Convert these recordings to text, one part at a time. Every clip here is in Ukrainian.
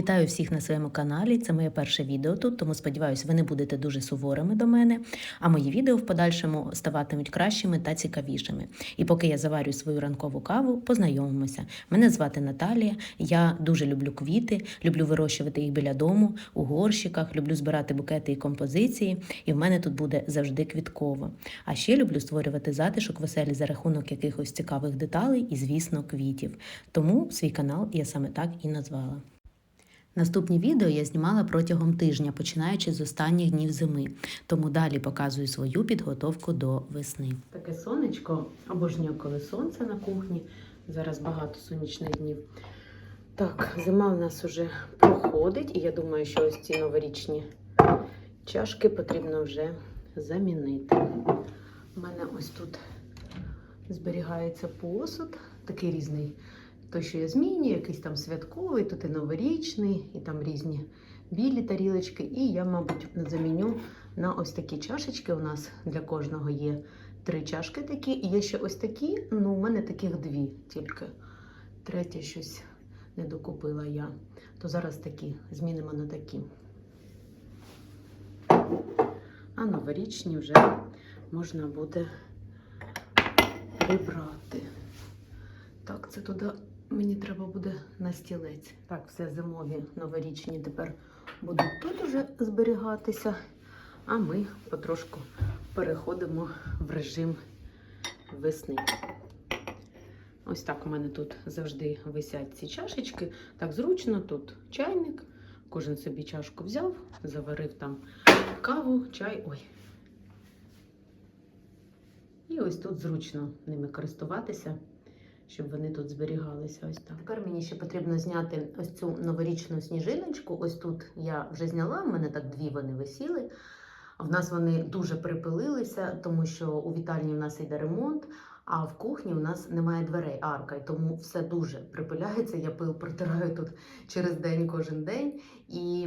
Вітаю всіх на своєму каналі. Це моє перше відео тут, тому сподіваюся, ви не будете дуже суворими до мене. А мої відео в подальшому ставатимуть кращими та цікавішими. І поки я заварю свою ранкову каву, познайомимося. Мене звати Наталія. Я дуже люблю квіти, люблю вирощувати їх біля дому, у горщиках, люблю збирати букети і композиції. І в мене тут буде завжди квітково. А ще люблю створювати затишок веселі за рахунок якихось цікавих деталей і, звісно, квітів. Тому свій канал я саме так і назвала. Наступні відео я знімала протягом тижня, починаючи з останніх днів зими, тому далі показую свою підготовку до весни. Таке сонечко, обожнюю, коли сонце на кухні. Зараз багато сонячних днів. Так, зима в нас вже проходить, і я думаю, що ось ці новорічні чашки потрібно вже замінити. У мене ось тут зберігається посуд, такий різний. Той, що я змінюю, якийсь там святковий, тут і новорічний, і там різні білі тарілочки. І я, мабуть, заміню на ось такі чашечки. У нас для кожного є три чашки такі. І є ще ось такі, ну, у мене таких дві тільки. Третє щось не докупила я. То зараз такі змінимо на такі. А новорічні вже можна буде прибрати. Так, це туди мені треба буде на стілець. Так, все зимові новорічні тепер будуть тут уже зберігатися. А ми потрошку переходимо в режим весни. Ось так у мене тут завжди висять ці чашечки. Так зручно, тут чайник. Кожен собі чашку взяв, заварив там каву, чай. Ой. І ось тут зручно ними користуватися щоб вони тут зберігалися. Ось так. Тепер мені ще потрібно зняти ось цю новорічну сніжиночку. Ось тут я вже зняла, в мене так дві вони висіли. В нас вони дуже припилилися, тому що у вітальні в нас йде ремонт, а в кухні у нас немає дверей, арка, і тому все дуже припиляється. Я пил протираю тут через день кожен день. І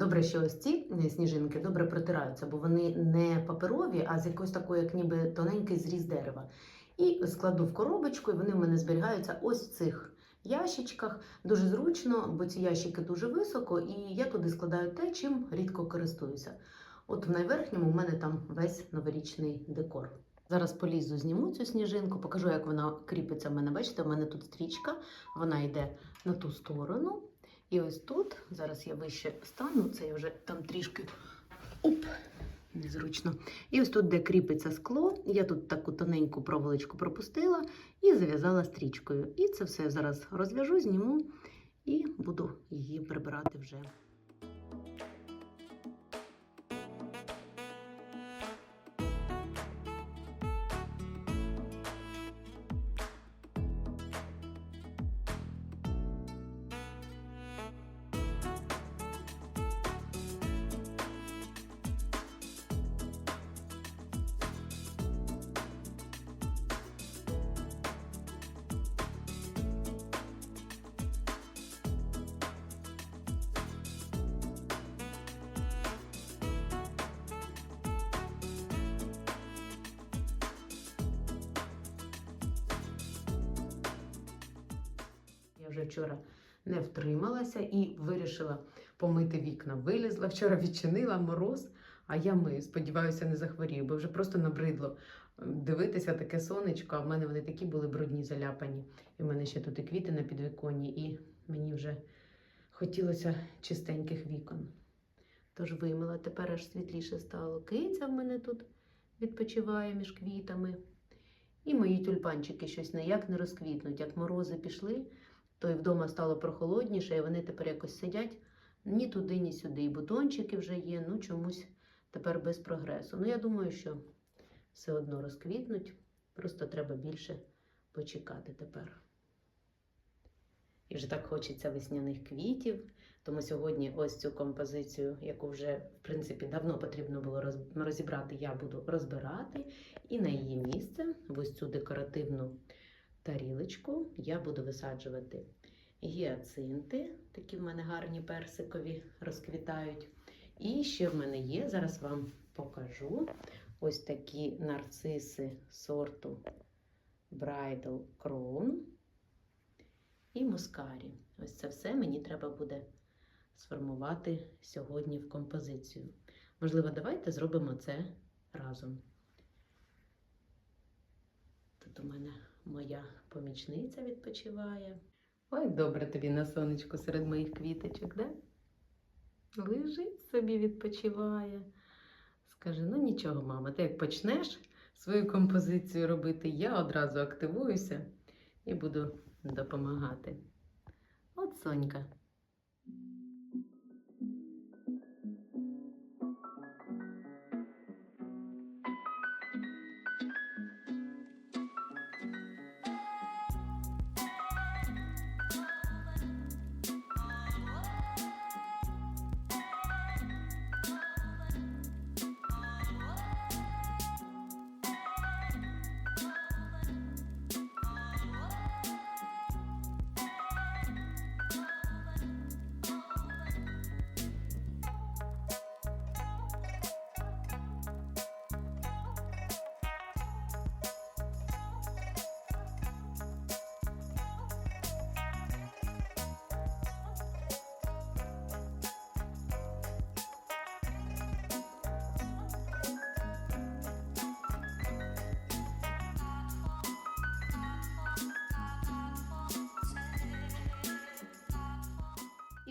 добре, що ось ці сніжинки добре протираються, бо вони не паперові, а з якоюсь такою, як ніби тоненький зріз дерева. І складу в коробочку, і вони в мене зберігаються ось в цих ящичках. Дуже зручно, бо ці ящики дуже високо, і я туди складаю те, чим рідко користуюся. От в найверхньому у мене там весь новорічний декор. Зараз полізу, зніму цю сніжинку, покажу, як вона кріпиться в мене. Бачите, у мене тут стрічка, вона йде на ту сторону. І ось тут, зараз я вище стану, це я вже там трішки оп, незручно. І ось тут, де кріпиться скло, я тут таку тоненьку проволочку пропустила і зав'язала стрічкою. І це все зараз розв'яжу, зніму і буду її прибирати вже. Вже вчора не втрималася і вирішила помити вікна. Вилізла, вчора відчинила мороз, а я мию. Сподіваюся, не захворію, бо вже просто набридло дивитися таке сонечко. А в мене вони такі були брудні, заляпані. І в мене ще тут і квіти на підвіконні, і мені вже хотілося чистеньких вікон. Тож вимила, тепер аж світліше стало. Киця в мене тут відпочиває між квітами. І мої тюльпанчики щось ніяк не розквітнуть. Як морози пішли, то й вдома стало прохолодніше, і вони тепер якось сидять ні туди, ні сюди. І бутончики вже є, ну чомусь тепер без прогресу. Ну, я думаю, що все одно розквітнуть, просто треба більше почекати тепер. І вже так хочеться весняних квітів. Тому сьогодні ось цю композицію, яку вже, в принципі, давно потрібно було розібрати, я буду розбирати. І на її місце, ось цю декоративну тарілочку я буду висаджувати гіацинти, такі в мене гарні персикові розквітають. І ще в мене є, зараз вам покажу ось такі нарциси сорту Bridal Crown і Мускарі. Ось це все мені треба буде сформувати сьогодні в композицію. Можливо, давайте зробимо це разом. Тут у мене моя помічниця відпочиває. Ой, добре тобі на сонечку серед моїх квіточок, да? Лежить собі, відпочиває. Скаже: ну нічого, мама, ти як почнеш свою композицію робити, я одразу активуюся і буду допомагати. От Сонька.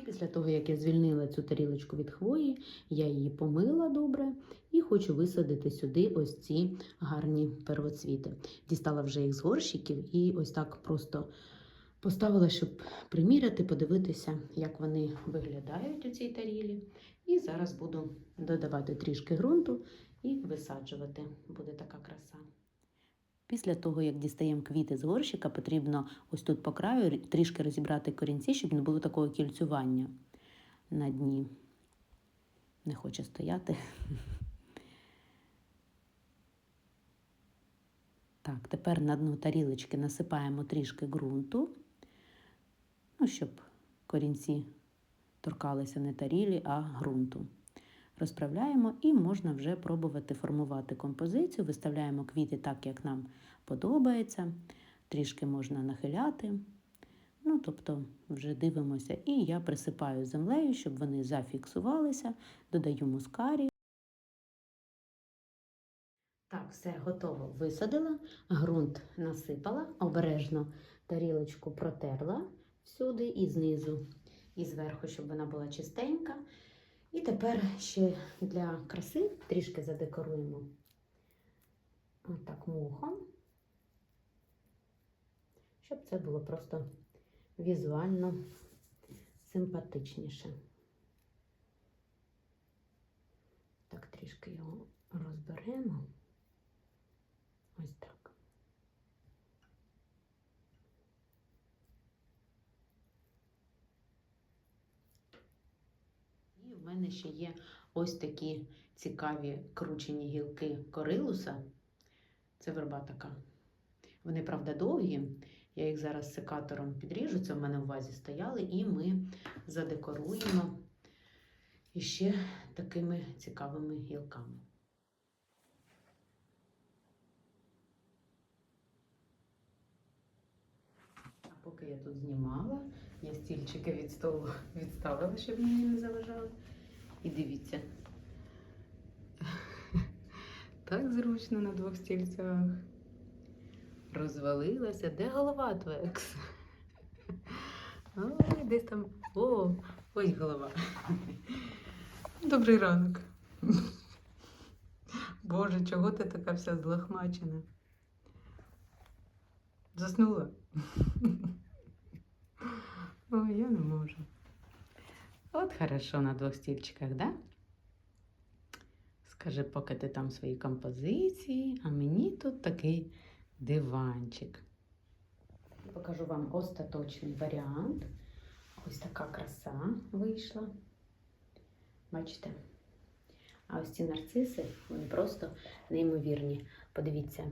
Після того, як я звільнила цю тарілочку від хвої, я її помила добре і хочу висадити сюди ось ці гарні первоцвіти. Дістала вже їх з горщиків і ось так просто поставила, щоб приміряти, подивитися, як вони виглядають у цій тарілі. І зараз буду додавати трішки ґрунту і висаджувати. Буде така краса. Після того, як дістаємо квіти з горщика, потрібно ось тут по краю трішки розібрати корінці, щоб не було такого кільцювання на дні. Не хоче стояти. Так, тепер на дно тарілочки насипаємо трішки ґрунту, ну, щоб корінці торкалися не тарілі, а ґрунту. Розправляємо і можна вже пробувати формувати композицію. Виставляємо квіти так, як нам подобається. Трішки можна нахиляти. Ну, тобто, вже дивимося. І я присипаю землею, щоб вони зафіксувалися, додаю мускарі. Так, все готово. Висадила, ґрунт насипала, обережно тарілочку протерла всюди і знизу, і зверху, щоб вона була чистенька. І тепер ще для краси трішки задекоруємо отак мохом, щоб це було просто візуально симпатичніше. Так, трішки його розберемо. Ось так. І в мене ще є ось такі цікаві кручені гілки корилуса. Це верба така. Вони, правда, довгі. Я їх зараз секатором підріжу, це в мене в вазі стояли, і ми задекоруємо іще такими цікавими гілками. А поки я тут знімала, я стільчики від столу відставила, щоб мені не заважали. І дивіться. Так зручно на двох стільцях. Розвалилася. Де голова Твекс? Ой, десь там. О, ось голова. Добрий ранок. Боже, чого ти така вся злохмачена? Заснула? Ой, я не можу. От хорошо на двох стільчиках, да? Скажи, поки ти там свої композиції, а мені тут такий диванчик. Покажу вам остаточний варіант. Ось така краса вийшла. Бачите? А ось ці нарциси, вони просто неймовірні. Подивіться,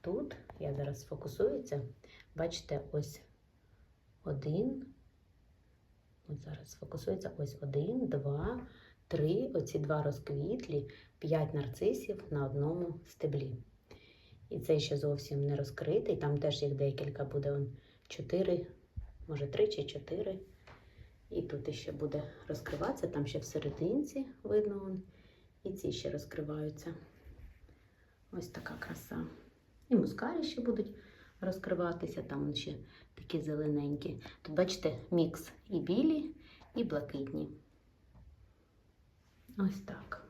тут я зараз сфокусуюся. Бачите, ось один. От зараз фокусується ось один, два, три. Оці два розквітлі, п'ять нарцисів на одному стеблі. І цей ще зовсім не розкритий. Там теж їх декілька буде. Он, чотири, може три чи чотири. І тут ще буде розкриватися, там ще всерединці видно. вон. І ці ще розкриваються. Ось така краса. І мускарі ще будуть розкриватися, там ще такі зелененькі. Тут, бачите, мікс і білі, і блакитні. Ось так.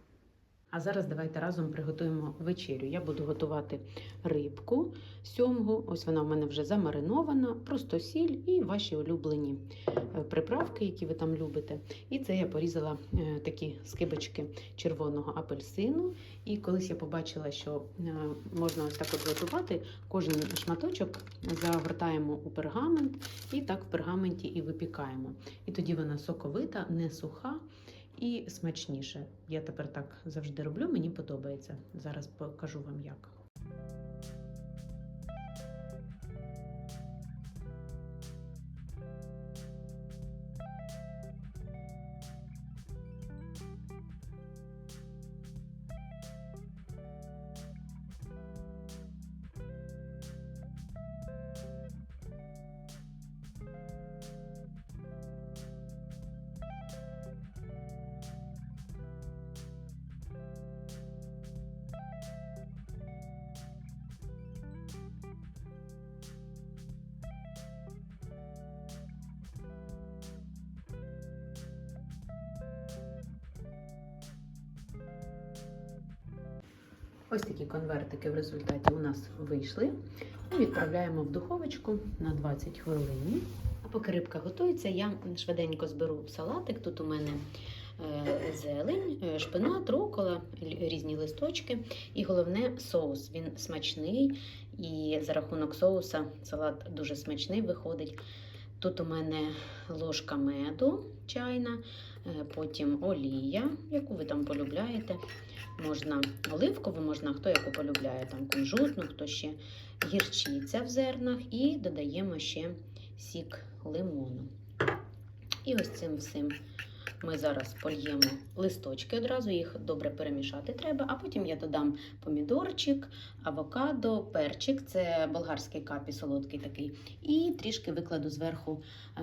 А зараз давайте разом приготуємо вечерю. Я буду готувати рибку сьомгу. Ось вона в мене вже замаринована, просто сіль і ваші улюблені е, приправки, які ви там любите. І це я порізала е, такі скибочки червоного апельсину. І колись я побачила, що е, можна ось так от готувати. Кожен шматочок загортаємо у пергамент і так в пергаменті і випікаємо. І тоді вона соковита, не суха і смачніше. Я тепер так завжди роблю, мені подобається. Зараз покажу вам як. Ось такі конвертики в результаті у нас вийшли. І відправляємо в духовочку на 20 хвилин. А поки рибка готується, я швиденько зберу салатик. Тут у мене е, зелень, е, шпинат, рукола, різні листочки. І головне соус. Він смачний, і за рахунок соуса салат дуже смачний виходить. Тут у мене ложка меду чайна, е, потім олія, яку ви там полюбляєте. Можна оливкову, можна хто яку полюбляє, там кунжутну, хто ще гірчиця в зернах, і додаємо ще сік лимону. І ось цим всім ми зараз польємо листочки одразу, їх добре перемішати треба, а потім я додам помідорчик, авокадо, перчик це болгарський капі, солодкий такий. І трішки викладу зверху е,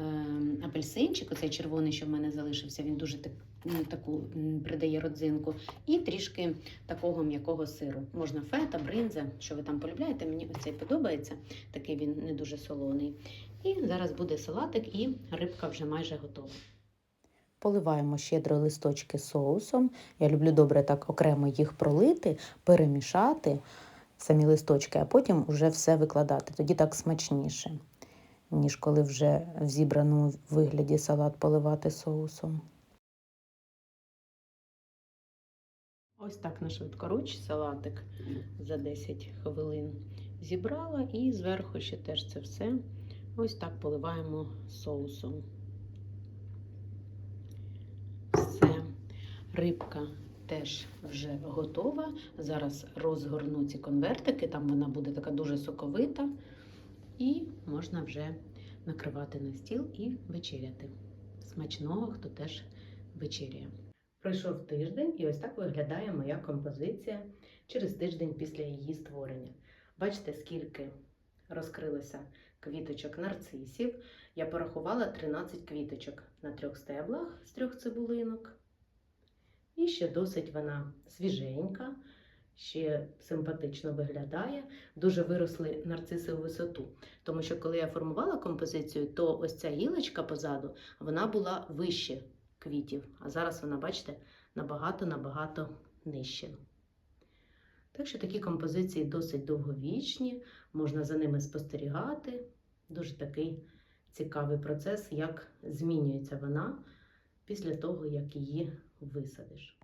апельсинчик, оцей червоний, що в мене залишився, він дуже ну, таку придає родзинку. І трішки такого м'якого сиру. Можна фета, бринза, що ви там полюбляєте. Мені ось цей подобається, такий він не дуже солоний. І зараз буде салатик, і рибка вже майже готова. Поливаємо щедро листочки соусом. Я люблю добре так окремо їх пролити, перемішати самі листочки, а потім вже все викладати. Тоді так смачніше, ніж коли вже в зібраному вигляді салат поливати соусом. Ось так на швидкоруч салатик за 10 хвилин зібрала і зверху ще теж це все ось так поливаємо соусом. Все, рибка теж вже готова. Зараз розгорну ці конвертики, там вона буде така дуже соковита, і можна вже накривати на стіл і вечеряти. Смачного, хто теж вечеряє. Пройшов тиждень, і ось так виглядає моя композиція через тиждень після її створення. Бачите, скільки розкрилося квіточок нарцисів. Я порахувала 13 квіточок на трьох стеблах з трьох цибулинок. І ще досить вона свіженька, ще симпатично виглядає. Дуже виросли нарциси у висоту. Тому що коли я формувала композицію, то ось ця гілочка позаду вона була вище квітів. А зараз вона, бачите, набагато-набагато нижче. Так що такі композиції досить довговічні, можна за ними спостерігати. Дуже такий цікавий процес, як змінюється вона після того, як її висадиш.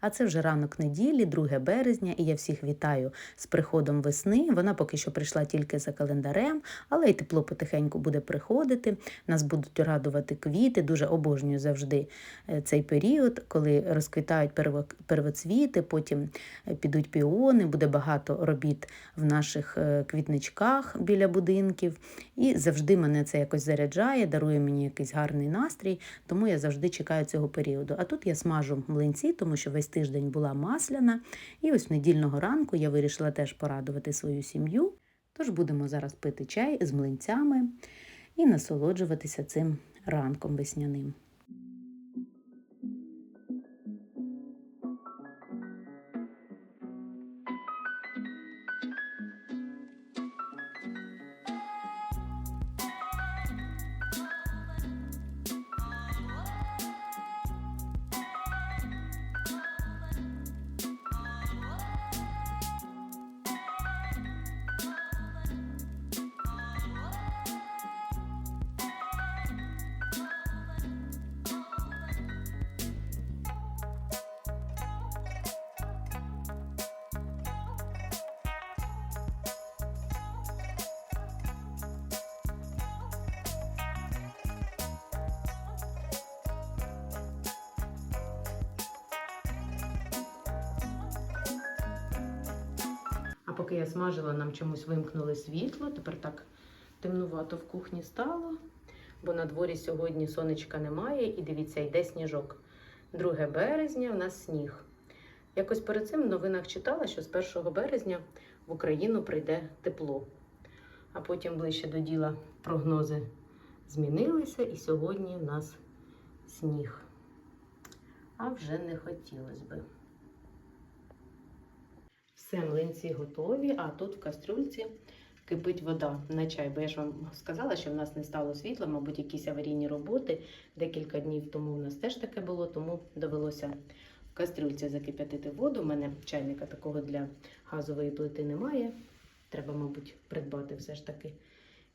А це вже ранок неділі, 2 березня, і я всіх вітаю з приходом весни. Вона поки що прийшла тільки за календарем, але й тепло потихеньку буде приходити. Нас будуть радувати квіти. Дуже обожнюю завжди е, цей період, коли розквітають первоцвіти, потім е, підуть піони, буде багато робіт в наших е, квітничках біля будинків. І завжди мене це якось заряджає, дарує мені якийсь гарний настрій, тому я завжди чекаю цього періоду. А тут я смажу млинці, тому що весь тиждень була масляна. І ось недільного ранку я вирішила теж порадувати свою сім'ю. Тож будемо зараз пити чай з млинцями і насолоджуватися цим ранком весняним. Поки я смажила, нам чомусь вимкнули світло. Тепер так темнувато в кухні стало, бо на дворі сьогодні сонечка немає, і дивіться, йде сніжок. 2 березня у нас сніг. Якось перед цим в новинах читала, що з 1 березня в Україну прийде тепло. А потім ближче до діла прогнози змінилися, і сьогодні в нас сніг. А вже не хотілося би. Все, млинці готові, а тут в кастрюльці кипить вода на чай. Бо я ж вам сказала, що в нас не стало світла, мабуть, якісь аварійні роботи. Декілька днів тому в нас теж таке було, тому довелося в кастрюльці закип'ятити воду. У мене чайника такого для газової плити немає. Треба, мабуть, придбати все ж таки.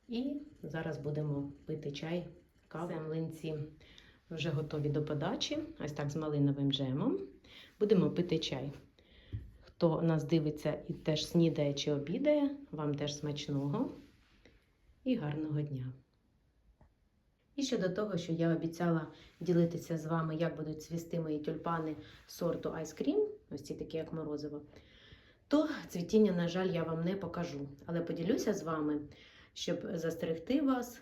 І зараз будемо пити чай, каву. Все, млинці вже готові до подачі, ось так з малиновим джемом. Будемо пити чай. Хто нас дивиться і теж снідає чи обідає, вам теж смачного і гарного дня. І щодо того, що я обіцяла ділитися з вами, як будуть цвісти мої тюльпани сорту Ice Cream, ось ці такі, як морозиво, то цвітіння, на жаль, я вам не покажу. Але поділюся з вами, щоб застерегти вас.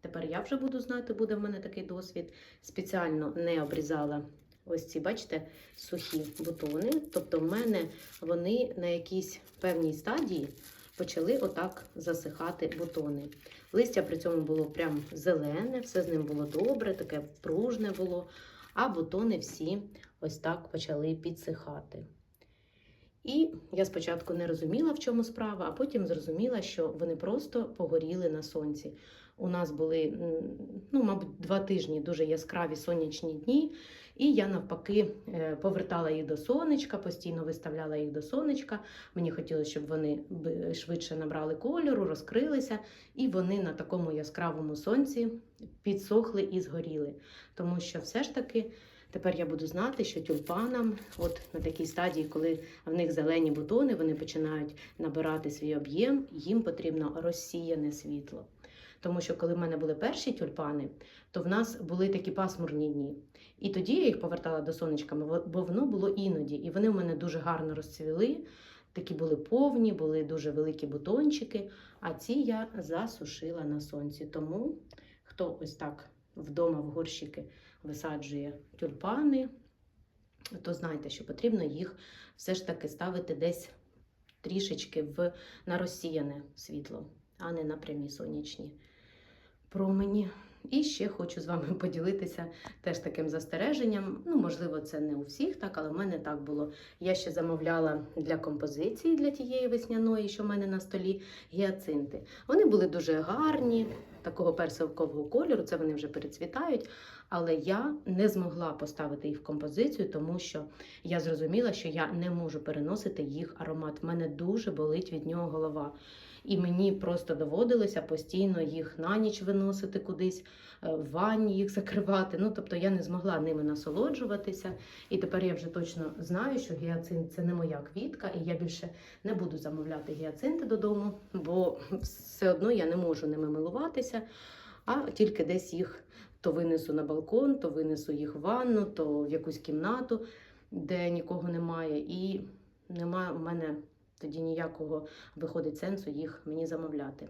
Тепер я вже буду знати, буде в мене такий досвід. Спеціально не обрізала ось ці, бачите, сухі бутони. Тобто, в мене вони на якійсь певній стадії почали отак засихати бутони. Листя при цьому було прям зелене, все з ним було добре, таке пружне було, а бутони всі ось так почали підсихати. І я спочатку не розуміла, в чому справа, а потім зрозуміла, що вони просто погоріли на сонці. У нас були, ну, мабуть, два тижні дуже яскраві сонячні дні, і я навпаки е, повертала їх до сонечка, постійно виставляла їх до сонечка. Мені хотілося, щоб вони швидше набрали кольору, розкрилися, і вони на такому яскравому сонці підсохли і згоріли. Тому що все ж таки. Тепер я буду знати, що тюльпанам, от на такій стадії, коли в них зелені бутони, вони починають набирати свій об'єм, їм потрібно розсіяне світло. Тому що коли в мене були перші тюльпани, то в нас були такі пасмурні дні. І тоді я їх повертала до сонечка, бо- воно було іноді. І вони в мене дуже гарно розцвіли, такі були повні, були дуже великі бутончики. А ці я засушила на сонці. Тому хто ось так вдома в горщики висаджує тюльпани, то знайте, що потрібно їх все ж таки ставити десь трішечки в, на розсіяне світло, а не на прямі сонячні промені. І ще хочу з вами поділитися теж таким застереженням. Ну, можливо, це не у всіх, так, але в мене так було. Я ще замовляла для композиції для тієї весняної, що в мене на столі, гіацинти. Вони були дуже гарні, такого персикового кольору, це вони вже перецвітають. Але я не змогла поставити їх в композицію, тому що я зрозуміла, що я не можу переносити їх аромат. В мене дуже болить від нього голова. І мені просто доводилося постійно їх на ніч виносити кудись, е, в ванні їх закривати. Ну, тобто я не змогла ними насолоджуватися. І тепер я вже точно знаю, що гіацинт це не моя квітка, і я більше не буду замовляти гіацинти додому, бо все одно я не можу ними милуватися, а тільки десь їх то винесу на балкон, то винесу їх в ванну, то в якусь кімнату, де нікого немає. І немає у мене тоді ніякого виходить сенсу їх мені замовляти.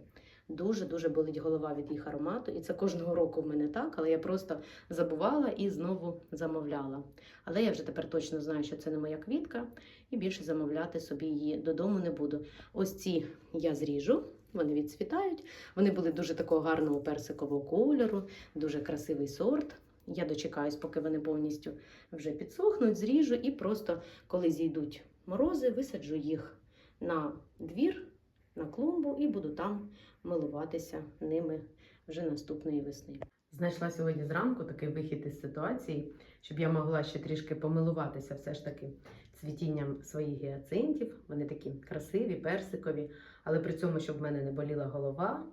Дуже-дуже болить голова від їх аромату, і це кожного року в мене так, але я просто забувала і знову замовляла. Але я вже тепер точно знаю, що це не моя квітка, і більше замовляти собі її додому не буду. Ось ці я зріжу Вони відцвітають. Вони були дуже такого гарного персикового кольору, дуже красивий сорт. Я дочекаюсь, поки вони повністю вже підсохнуть, зріжу і просто, коли зійдуть морози, висаджу їх на двір, на клумбу і буду там милуватися ними вже наступної весни. Знайшла сьогодні зранку такий вихід із ситуації, щоб я могла ще трішки помилуватися все ж таки цвітінням своїх гіацинтів. Вони такі красиві, персикові, але при цьому, щоб в мене не боліла голова,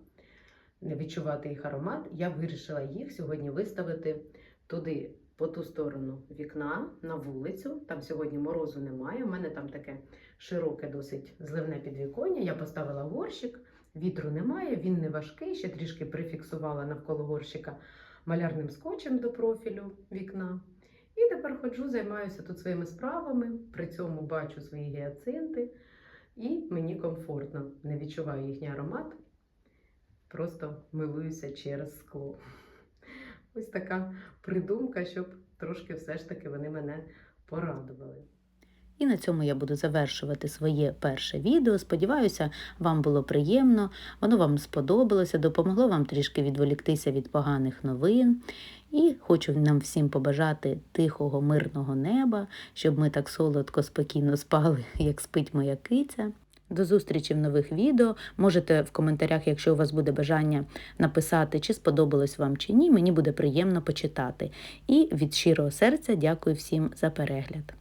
не відчувати їх аромат, я вирішила їх сьогодні виставити туди, по ту сторону вікна, на вулицю. Там сьогодні морозу немає. У мене там таке широке, досить зливне підвіконня. Я поставила горщик, вітру немає, він не важкий, ще трішки прифіксувала навколо горщика малярним скотчем до профілю вікна. І тепер ходжу, займаюся тут своїми справами, при цьому бачу свої гіацинти, і мені комфортно, не відчуваю їхній аромат, просто милуюся через скло. Ось така придумка, щоб трошки все ж таки вони мене порадували. І на цьому я буду завершувати своє перше відео. Сподіваюся, вам було приємно, воно вам сподобалося, допомогло вам трішки відволіктися від поганих новин. І хочу нам всім побажати тихого, мирного неба, щоб ми так солодко, спокійно спали, як спить моя киця. До зустрічі в нових відео. Можете в коментарях, якщо у вас буде бажання написати, чи сподобалось вам чи ні. Мені буде приємно почитати. І від щирого серця дякую всім за перегляд.